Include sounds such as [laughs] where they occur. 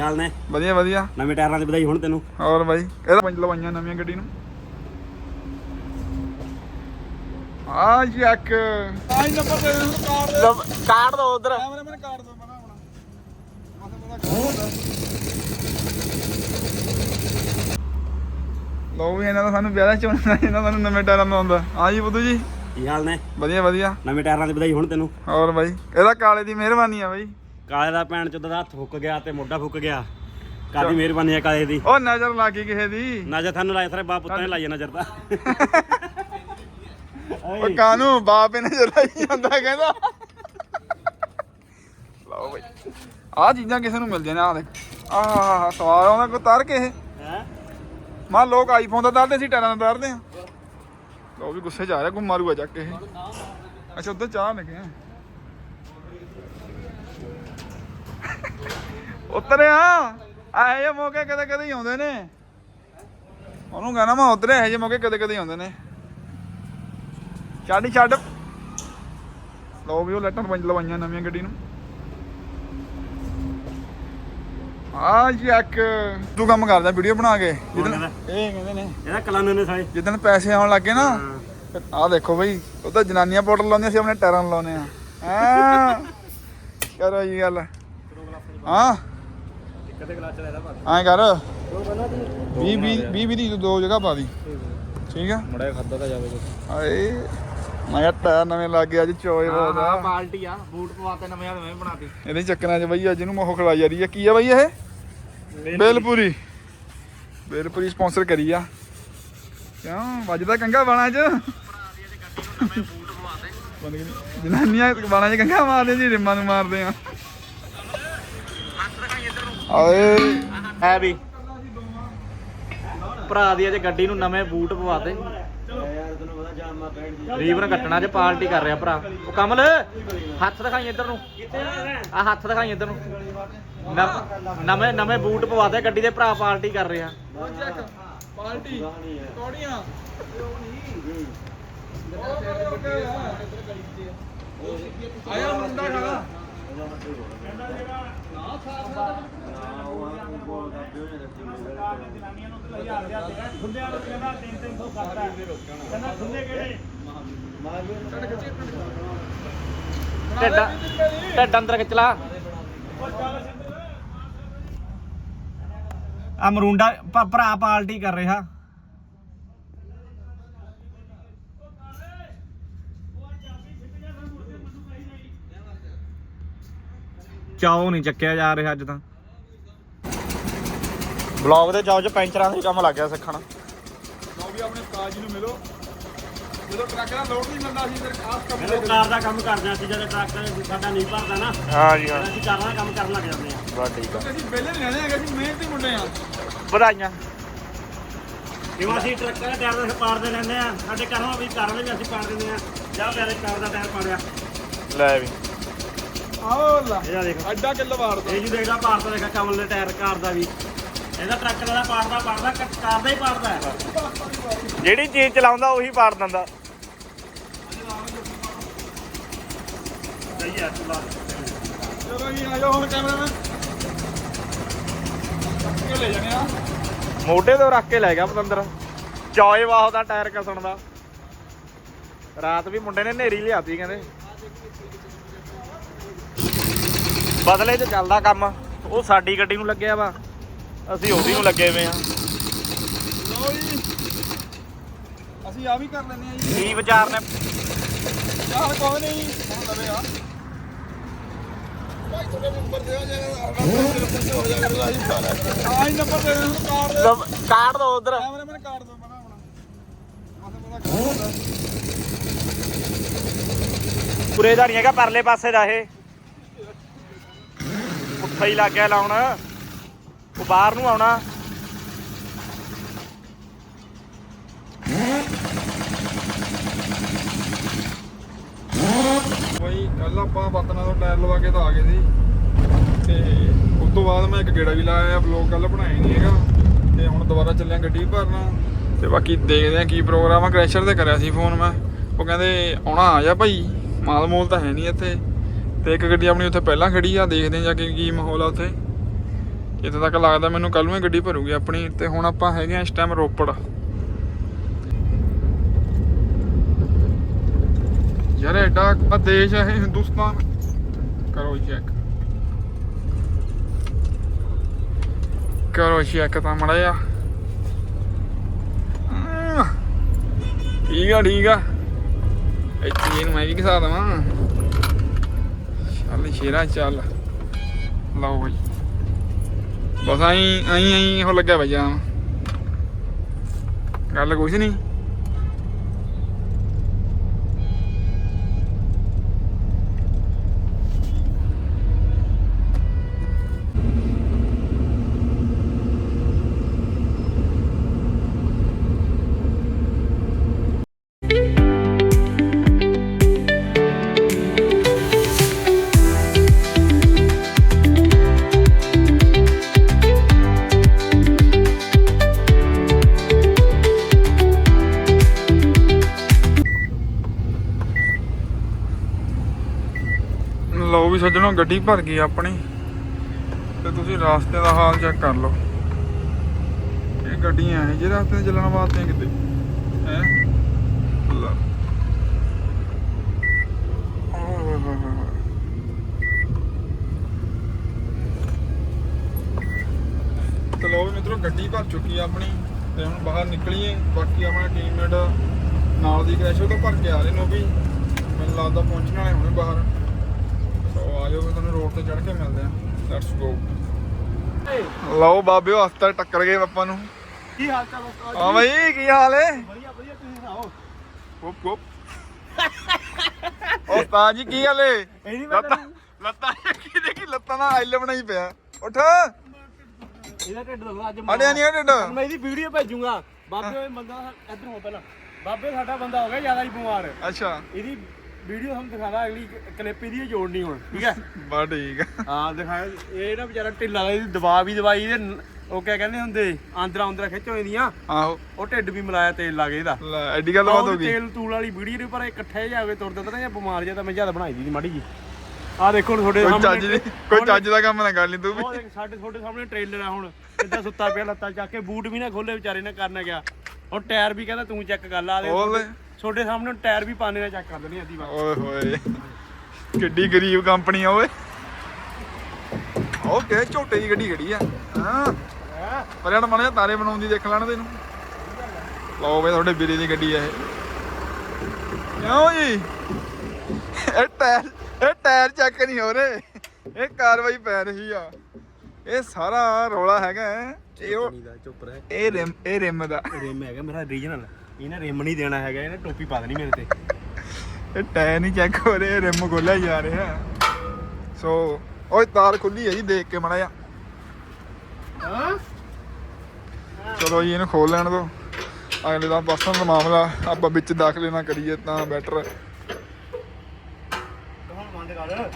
ਹਾਲ ਨੇ? ਵਧੀਆ ਵਧੀਆ। ਨਵੇਂ ਟਾਇਰਾਂ ਦੀ ਵਧਾਈ ਹੁਣ ਤੈਨੂੰ। ਹੋਰ ਬਾਈ ਇਹਦਾ ਪੰਜ ਲਵਾਈਆਂ ਨਵੀਆਂ ਗੱਡੀ ਨੂੰ। ਆ ਜੱਕ ਆਈ ਨੰਬਰ ਦੇ ਦੇ ਕਾਰ ਦੇ। ਕਾਟ ਦੋ ਉਧਰ। ਕੈਮਰੇ ਮੈਨ ਕਾਰ ਦੋ ਬਣਾ ਆਪਣਾ ਮਾਥੇ ਪਤਾ ਲੋ ਵੀ ਇਹਨਾਂ ਦਾ ਸਾਨੂੰ ਵਿਆਹ ਦਾ ਚੋਣਾ ਇਹਨਾਂ ਦਾ ਨਵੇਂ ਟਾਇਰਾਂ ਦਾ ਆਉਂਦਾ। ਹਾਂ ਜੀ ਬੁੱਧੂ ਜੀ। ਕੀ ਹਾਲ ਨੇ? ਵਧੀਆ ਵਧੀਆ। ਨਵੇਂ ਟਾਇਰਾਂ ਦੀ ਵਧਾਈ ਹੁਣ ਤੈਨੂੰ। ਹੋਰ ਬਾਈ ਇਹਦਾ ਕਾਲੇ ਦੀ ਮਿਹਰਬਾਨੀ ਆ ਬਾਈ। ਕਾਲੇ ਦਾ ਭੈਣ ਚੋਦ ਦਾ ਹੱਥ ਫੁੱਕ ਗਿਆ ਤੇ ਮੋਢਾ ਫੁੱਕ ਗਿਆ। ਕਾਦੀ ਮਿਹਰਬਾਨੀ ਹੈ ਕਾਲੇ ਦੀ। ਉਹ ਨਜ਼ਰ ਲੱਗ ਗਈ ਕਿਸੇ ਦੀ। ਨਜ਼ਰ ਤੁਹਾਨੂੰ ਲਾਇਆ ਸਾਰੇ ਬਾਪ ਪੁੱਤਾਂ ਨੇ ਲਾਈ ਨਜ਼ਰ ਤਾਂ। ਉਹ ਕਾਨੂੰ ਬਾਪ ਇਹਨੇ ਜਲਾਈ ਜਾਂਦਾ ਕਹਿੰਦਾ। ਲਓ ਬਈ। ਆ ਚੀਜ਼ਾਂ ਕਿਸੇ ਨੂੰ ਮਿਲਦੀਆਂ ਨੇ ਆ ਦੇਖ। ਆਹ ਸਵਾਲ ਆਉਂਦਾ ਕੋਈ ਤਰ ਕੇ ਇਹ? ਹੈ? ਮੰਨ ਲੋਕ ਆਈਫੋਨ ਦਾ ਤਰਦੇ ਸੀ ਟੈਰਾਂ ਦਾ ਤਰਦੇ ਆ। ਲੋ ਵੀ ਗੁੱਸੇ ਚ ਆ ਰਿਹਾ ਕੋਈ ਮਾਰੂਗਾ ਚੱਕ ਕੇ ਇਹ। ਅੱਛਾ ਉਧਰ ਚਾਹ ਲੱਗੇ ਆ ਉਤਰਿਆ। ਆਏ ਜੇ ਮੌਕੇ ਕਦੇ ਕਦੇ ਹੀ ਆਉਂਦੇ ਨੇ। ਉਹਨੂੰ ਕਹਿਣਾ ਮੈਂ ਉਤਰਿਆ ਇਹ ਜੇ ਮੌਕੇ ਕਦੇ ਕਦੇ ਹੀ ਆਉਂਦੇ ਨੇ। ਛੱਡ ਹੀ ਛੱਡ। ਲੋ ਵੀ ਉਹ ਲੈਟਰ ਪੰਜ ਲਵਾਈਆਂ ਨਵੀਆਂ ਗੱਡੀ ਨੂੰ। ਆ ਜੱਕ ਤੂੰ ਕੰਮ ਕਰਦਾ ਵੀਡੀਓ ਬਣਾ ਕੇ। ਜਿੱਦਣ? ਇਹ ਕਹਿੰਦੇ ਨੇ। ਇਹਦਾ ਕਲਾਨੇ ਨੇ ਸਾਰੇ। ਜਿੱਦਣ ਪੈਸੇ ਆਉਣ ਲੱਗੇ ਨਾ। ਆਹ ਦੇਖੋ ਬਈ ਉਹ ਤਾਂ ਜਨਾਨੀਆਂ ਪਾਊਡਰ ਲਾਉਂਦੀਆਂ ਸੀ ਆਪਣੇ ਟੈਰਾਂ ਨੂੰ ਲਾਉਨੇ ਆ। ਹਾਂ? ਕਰੋ [laughs] ਜੀ ਗੱਲ। ਹਾਂ? ਕਦੇ ਗਲਾਸ ਚ ਲੈਦਾ ਪਾ ਐਂ ਕਰ। 20 20 20 ਦੀ ਦੋ ਜਗ੍ਹਾ ਪਾ ਦੀ। ਠੀਕ ਆ? ਮੜਾ ਖਾਦਾ ਤਾਂ ਜਾਵੇ ਆਏ ਮੈਂ ਕਿਹਾ ਟਾਇਰ ਨਵੇਂ ਲੱਗ ਗਏ ਅੱਜ ਚੋਏ ਬਹੁਤ ਆ। ਬਾਲਟੀ ਆ। ਬੂਟ ਪਵਾਤੇ ਨਵੇਂ ਆ ਮੈਂ ਵੀ ਬਣਾਤੀ। ਇਹਦੇ ਚੱਕਰਾਂ 'ਚ ਬਈ ਅੱਜ ਇਹਨੂੰ ਮੋਹ ਖਲਾਈ ਜਾ ਰਹੀ ਆ। ਕੀ ਆ ਬਈ ਇਹ? ਬੇਲਪੂਰੀ। ਬੇਲਪੂਰੀ ਸਪਾਂਸਰ ਕਰੀ ਆ। ਕਿਉਂ? ਵੱਜਦਾ ਕੰਗਾ ਬਾਣਾ 'ਚ ਬੰਦ ਕਿ ਨਹੀਂ। ਜਨਾਨੀਆਂ ਬਾਣਾ 'ਚ ਕੰਗਾ ਮਾਰਦੇ ਜੀ ਰਿੰਮਾਂ ਨੂੰ ਮਾਰਦੇ ਆ। ਆਏ। ਹੈ ਵੀ। ਭਰਾ ਦੀ ਅਜੇ ਗੱਡੀ ਨੂੰ ਨਵੇਂ ਬੂਟ ਪਵਾਤੇ ਯਾਰ ਤੈਨੂੰ ਪਤਾ ਜਾਮਾ ਪੈਣ ਦੀ। ਰੀਵਨ ਕੱਟਣਾ ਚ ਪਾਰਟੀ ਕਰ ਰਿਹਾ ਭਰਾ। ਉਹ ਕਮਲ ਹੱਥ ਦਿਖਾਈ ਇੱਧਰ ਨੂੰ। ਆ ਹੱਥ ਦਿਖਾਈ ਇੱਧਰ ਨੂੰ। ਨਵ- ਨਵੇਂ ਬੂਟ ਪਵਾਤੇ ਗੱਡੀ ਦੇ ਭਰਾ ਪਾਰਟੀ ਕਰ ਰਿਹਾ। ਕੋੜੀਆਂ ਆਇਆ ਮੁੰਡਾ ਖੜਾ ਢਿੱਡ ਢਿੱਡ ਅੰਦਰ ਖਿੱਚ ਲਾ। ਆ ਮਰੂੰਡਾ ਭਰਾ ਪਾਰਟੀ ਕਰ ਰਿਹਾ। ਚਾਉ ਨਹੀਂ ਚੱਕਿਆ ਜਾ ਰਿਹਾ ਅੱਜ ਤਾਂ। ਬਲੌਗ ਦੇ ਚਾਉ ਚ ਪੈਂਚਰਾਂ ਦਾ ਕੰਮ ਲੱਗ ਗਿਆ ਸਿੱਖਣ। ਲਓ ਵੀ ਆਪਣੇ ਉਸਤਾਦ ਜੀ ਨੂੰ ਮਿਲੋ। ਜਦੋਂ ਟਰੱਕ ਦਾ ਲੋਡ ਨਹੀਂ ਮਿਲਦਾ ਸੀ ਫਿਰ ਖਾਸ ਕੰਮ ਮੈਨੂੰ ਕਾਰ ਦਾ ਕੰਮ ਕਰਦੇ ਸੀ ਜਦੋਂ ਟਰੱਕ ਸਾਡਾ ਨਹੀਂ ਭਰਦਾ ਨਾ ਹਾਂ ਜੀ ਹਾਂ। ਫਿਰ ਅਸੀਂ ਕਾਰ ਦਾ ਕੰਮ ਕਰਨ ਲੱਗ ਜਾਂਦੇ ਆ ਬਸ ਠੀਕ ਆ। ਅਸੀਂ ਪਹਿਲੇ ਨਹੀਂ ਰਹਿੰਦੇ ਹੈਗੇ ਅਸੀਂ ਮਿਹਨਤੀ ਮੁੰਡੇ ਆ ਵਧਾਈਆਂ। ਜਿਵੇਂ ਅਸੀਂ ਟਰੱਕਾਂ ਦੇ ਟਾਇਰ ਦੇ ਪਾੜਦੇ ਰਹਿੰਦੇ ਆ ਸਾਡੇ ਘਰੋਂ ਵੀ ਕਾਰਾਂ ਦੇ ਵੀ ਅਸੀਂ ਪਾੜ ਦਿੰਦੇ ਆ ਜਾਂ ਪਿਆਰੇ ਕਾਰ ਦਾ ਟਾਇਰ ਪਾੜਿਆ। ਲੈ ਵੀ। ਆਓ ਲਾ ਇਹਦਾ ਦੇਖ। ਅੱਡਾ ਕਿੱਲ ਵਾਰਦਾ ਇਹ ਜੀ ਦੇਖਦਾ ਭਾਰਤ ਦੇਖਾ ਕਮਲ ਦੇ ਟਾਇਰ ਕਾਰ ਦਾ ਵੀ। ਇਹਦਾ ਟਰੱਕ ਦਾ ਪਾੜਦਾ ਪਾੜਦਾ ਕ- ਕਾਰ ਦਾ ਹੀ ਪਾੜਦਾ ਹੈ। ਜਿਹੜੀ ਚੀਜ਼ ਚਲਾਉਂਦਾ ਉਹੀ ਪਾੜ ਦਿੰਦਾ। ਸਹੀ ਹੈ ਤੂੰ ਲਾ ਚਲੋ ਜੀ ਆਜੋ ਹੁਣ ਕੈਮਰਾਮੈਨ ਇਹ ਲੈ ਜਾਣੇ ਆ? ਮੋਢੇ ਤੋਂ ਰੱਖ ਕੇ ਲੈ ਗਿਆ ਪਤੰਦਰ। ਚੌਏ ਵਾਹ ਦਾ ਟਾਇਰ ਕਸਣ ਦਾ। ਰਾਤ ਵੀ ਮੁੰਡੇ ਨੇ ਨੇਰੀ ਲਿਆਤੀ ਕਹਿੰਦੇ। ਬਦਲੇ 'ਚ ਚੱਲਦਾ ਕੰਮ। ਉਹ ਸਾਡੀ ਗੱਡੀ ਨੂੰ ਲੱਗਿਆ ਵਾ। ਅਸੀਂ ਉਹਦੀ ਨੂੰ ਲੱਗੇ ਹੋਏ ਆ। ਲਓ ਜੀ। ਅਸੀਂ ਆ ਵੀ ਕਰ ਲੈਨੇ ਆ ਜੀ। ਕੀ ਵਿਚਾਰ ਨੇ? ਯਾਰ ਕੋਈ ਨਹੀਂ। ਹੁਣ ਲਵੇ ਆ। ਭਾਈ ਤੁਹਾਡੇ ਨੰਬਰ ਦੇ ਹੋ ਜਾਏਗਾ ਆਈ ਨੰਬਰ ਦੇ ਦੇ ਕਾਰ ਦੇ ਕਾਟ ਦੋ ਉਧਰ। ਕੈਮਰਾਮੈਨ ਕਾਰ ਦੋ ਬਣਾ ਆਪਣਾ। ਮਾਥੇ ਪਤਾ ਕਰ ਪੂਰੇ ਨਹੀਂ ਹੈਗਾ ਪਰਲੇ ਪਾਸੇ ਦਾ ਇਹ। ਪੁੱਠਾ ਹੀ ਲੱਗ ਗਿਆ ਲਾਉਣ। ਉਹ ਬਾਹਰ ਨੂੰ ਆਉਣਾ। ਬਈ ਕੱਲ ਆਪਾਂ ਬਤਨਾ ਤੋਂ ਟਾਇਰ ਲਵਾ ਕੇ ਤਾਂ ਆ ਗਏ ਸੀ। ਤੇ ਉਸ ਤੋਂ ਬਾਅਦ ਮੈਂ ਇੱਕ ਗੇੜਾ ਵੀ ਲਾਇਆ ਆ ਵਲੌਗ ਕੱਲ ਬਣਾਇਆ ਨਹੀਂ ਹੈਗਾ। ਤੇ ਹੁਣ ਦੁਬਾਰਾ ਚੱਲਿਆ ਗੱਡੀ ਭਰਨਾ। ਤੇ ਬਾਕੀ ਦੇਖਦੇ ਆ ਕੀ ਪ੍ਰੋਗਰਾਮ ਆ। ਕ੍ਰੈਸ਼ਰ ਤੇ ਕਰਿਆ ਸੀ ਫੋਨ ਮੈਂ। ਉਹ ਕਹਿੰਦੇ ਆਉਣਾ ਆ ਜਾ ਭਾਈ, ਮਾਲ ਮੋਲ ਤਾਂ ਹੈ ਨਹੀਂ ਇੱਥੇ। ਤੇ ਇੱਕ ਗੱਡੀ ਆਪਣੀ ਉੱਥੇ ਪਹਿਲਾਂ ਖੜੀ ਆ, ਦੇਖਦੇ ਆ ਜਾ ਕੇ ਕੀ ਮਾਹੌਲ ਆ ਉੱਥੇ। ਜਿੱਥੇ ਤੱਕ ਲੱਗਦਾ ਮੈਨੂੰ ਕੱਲ ਨੂੰ ਹੀ ਗੱਡੀ ਭਰੂਗੀ ਆਪਣੀ, ਤੇ ਹੁਣ ਆਪਾਂ ਹੈਗੇ ਆ ਇਸ ਟਾਈਮ ਰੋਪੜ। ਯਾਰ ਐਡਾ ਦੇਸ਼ ਹੈ ਹਿੰਦੁਸਤਾਨ। ਕਰੋ ਚੈੱਕ ਕਰੋ ਚੈੱਕ ਤਾਂ ਮੜਿਆ ਠੀਕ ਆ ਠੀਕ ਆ। ਇੱਥੇ ਇਹਨੂੰ ਮੈਂ ਕੀ ਘਸਾ ਦੇਵਾਂ। ਚੱਲ ਸ਼ੇਰਾ ਚੱਲ। ਲਓ ਬਈ। ਬਸ ਆਈ ਆਈ ਆਈ ਹੋ ਲੱਗਿਆ ਭਈਆ ਗੱਲ ਕੁਛ ਨਹੀਂ ਲਓ ਵੀ ਸੱਜਣੋ, ਗੱਡੀ ਭਰ ਗਈ ਆਪਣੀ। ਤੇ ਤੁਸੀਂ ਰਾਸਤੇ ਦਾ ਹਾਲ ਚੈੱਕ ਕਰ ਲਓ। ਇਹ ਗੱਡੀਆਂ ਇਹ ਜਿਹੜੇ ਰਸਤੇ ਚੱਲਣ ਵਾਸਤੇ ਕਿਤੇ। ਹੈ? ਤੇ ਲਓ ਵੀ ਮਿੱਤਰੋ, ਗੱਡੀ ਭਰ ਚੁੱਕੀ ਆ ਆਪਣੀ। ਤੇ ਹੁਣ ਬਾਹਰ ਨਿਕਲੀਏ। ਬਾਕੀ ਆਪਣਾ ਟੀਮਮੇਟ ਨਾਲ ਦੀ ਕ੍ਰੈਸ਼ ਉਹ ਤਾਂ ਭਰ ਕੇ ਆ ਰਹੇ ਨੇ ਉਹ ਵੀ। ਮੈਨੂੰ ਲੱਗਦਾ ਪਹੁੰਚਣ ਵਾਲੇ ਹੋਣੇ ਬਾਹਰ। ਸੋ ਆਜੋ ਮੈਂ ਤੁਹਾਨੂੰ ਰੋਡ ਤੇ ਚੜ੍ਹ ਕੇ ਮਿਲਦੇ ਆ। ਲੈਟਸ ਗੋ ਲਓ ਬਾਬਿਓ ਹਸਤਾ ਟੱਕਰ ਗਏ ਆਪਾਂ ਨੂੰ। ਕੀ ਹਾਲ ਚਾਲ ਉਸਤਾਦ ਹਾਂ ਬਈ ਕੀ ਹਾਲ ਏ? ਵਧੀਆ ਵਧੀਆ ਤੁਸੀਂ ਸੁਣਾਓ? ਗੁੱਪ ਉਹ ਤਾਂ ਜੀ ਕੀ ਹਾਲ ਏ? ਇਹ ਨਹੀਂ ਮੈਂ ਲੱਤਾਂ ਲੱਤਾਂ ਕੀ ਦੇਖੀ ਲੱਤਾਂ ਨਾਲ ਆਈਲੇ ਬਣਾਈ ਪਿਆ। ਉੱਠ। ਇਹਦਾ ਢਿੱਡ ਦੁਖਦਾ ਅੱਜ ਅੜਿਆ ਨਹੀਂ ਢਿੱਡ। ਮੈਂ ਇਹਦੀ ਵੀਡੀਓ ਭੇਜੂਗਾ। ਬਾਬੇ ਉਹ ਬੰਦਾ ਇੱਧਰ ਹੋ ਪਹਿਲਾਂ। ਬਾਬੇ ਸਾਡਾ ਬੰਦਾ ਹੋ ਗਿਆ ਜ਼ਿਆਦਾ ਹੀ ਬਿਮਾਰ। ਅੱਛਾ। ਇਹਦੀ ਵੀਡੀਓ ਤੁਹਾਨੂੰ ਦਿਖਾਦਾ ਅਗਲੀ ਕਲਿੱਪ ਇਹਦੀ ਜੋੜਨੀ ਹੁਣ ਠੀਕ ਹੈ? [laughs] ਬਾ ਠੀਕ ਆ। ਹਾਂ ਦਿਖਾਇਆ ਇਹ ਨਾ ਵਿਚਾਰਾ ਢਿੱਲਾ ਦਾ ਇਹਦੀ ਦਵਾ ਵੀ ਦਵਾਈ ਨ- ਉਹ ਕਿਆ ਕਹਿੰਦੇ ਹੁੰਦੇ ਆਂਦਰਾ ਆਂਦਰਾ ਖਿੱਚ ਹੋਏ ਦੀਆਂ ਆਹੋ। ਉਹ ਢਿੱਡ ਵੀ ਮਿਲਾਇਆ ਤੇਲ ਲਾ ਕੇ ਇਹਦਾ। ਲੈ ਐਡੀ ਗੱਲ ਬਾਤ ਹੋ ਗਈ। ਤੇਲ ਤੂਲ ਵਾਲੀ ਵੀਡੀਓ ਦੇ ਪਰ ਇਕੱਠੇ ਜਾ ਕੇ ਤੁਰਦਾ ਤਾਂ ਜਾਂ ਬਿਮਾਰ ਜਾਂ ਤਾਂ ਮੈਂ ਜ਼ਿਆਦਾ ਬਣਾਈ ਦੀ ਮਾੜੀ ਜੀ। ਆ ਦੇਖੋ ਹੁਣ ਤੁਹਾਡੇ ਕੋਈ ਚੱਜ ਦੀ ਕੋਈ ਚੱਜ ਦਾ ਕੰਮ ਨਾ ਕਰ ਲਈ ਤੂੰ ਵੀ। ਉਹ ਦੇਖ ਸਾਡੇ ਤੁਹਾਡੇ ਸਾਹਮਣੇ ਟ੍ਰੇਲਰ ਆ ਹੁਣ ਕਿੱਦਾਂ ਸੁੱਤਾ ਪਿਆ ਲੱਤਾਂ ਚੱਕ ਕੇ ਬੂਟ ਵੀ ਨਾ ਖੋਲੇ ਵਿਚਾਰੇ ਨੇ ਕਰਨਾ ਗਿਆ ਉਹ ਟਾਇਰ ਵੀ ਕਹਿੰਦਾ ਤੂੰ ਚੈੱਕ ਕਰ ਲਾ ਦੇ। ਤੁਹਾਡੇ ਸਾਹਮਣੇ ਟਾਇਰ ਵੀ ਪਾਣੇ ਨਾਲ ਚੈੱਕ ਕਰ ਦੇਣੀ ਅੱਧੀ ਵਾਰ। ਓਏ ਹੋਏ। ਕਿੱਡੀ ਗਰੀਬ ਕੰਪਨੀ ਆ ਓਏ। ਓਕੇ ਝੋਟੇ ਦੀ ਗੱਡੀ ਖੜੀ ਆ ਹਾਂ? ਪਰ ਇਹਨਾਂ ਮਨੇ ਤਾਰੇ ਬਣਾਉਂਦੀ ਦੇਖ ਲੈਣ ਤੈਨੂੰ। ਲਓ ਬਈ ਤੁਹਾਡੇ ਵੀਰੇ ਦੀ ਗੱਡੀ ਆ ਇਹ। ਕਿਉਂ ਜੀ? ਇਹ ਟਾਇਰ ਇਹ ਟਾਇਰ ਚੈੱਕ ਨਹੀਂ ਹੋ ਰਹੇ। ਇਹ ਕਾਰਵਾਈ ਪੈ ਰਹੀ ਆ। ਇਹ ਸਾਰਾ ਰੋਲਾ ਹੈਗਾ ਇਹ ਉਹ ਦਾ ਚੁੱਪ ਰਹਿ ਇਹ ਰਿਮ ਇਹ ਰਿਮ ਦਾ। ਰਿਮ ਹੈਗਾ ਮੇਰਾ ਰੀਜਨਲ ਇਹਨੇ ਰਿਮ ਨਹੀਂ ਦੇਣਾ ਹੈਗਾ ਇਹਨੇ ਟੋਪੀ ਪਾ ਦੇਣੀ ਮੇਰੇ ਤੇ। ਇਹ ਟਾਇਰ ਨਹੀਂ ਚੈੱਕ ਹੋ ਰਹੇ ਰਿਮ ਖੋਲਿਆ ਜਾ ਰਿਹਾ। ਸੋ ਓਏ ਤਾਰ ਖੁੱਲੀ ਹੈ ਜੀ ਦੇਖ ਕੇ ਮੜਾ ਜਾ ਹਾਂ? ਚਲੋ ਜੀ ਇਹਨੂੰ ਖੋਲ ਲੈਣ ਦੋ ਅਗਲੇ ਦਾ ਪਰਸਨਲ ਮਾਮਲਾ ਆਪਾਂ ਵਿੱਚ ਦਾਖਲੇ ਨਾ ਕਰੀਏ ਤਾਂ ਬੈਟਰ ਹੁਣ ਬੰਦ ਕਰ।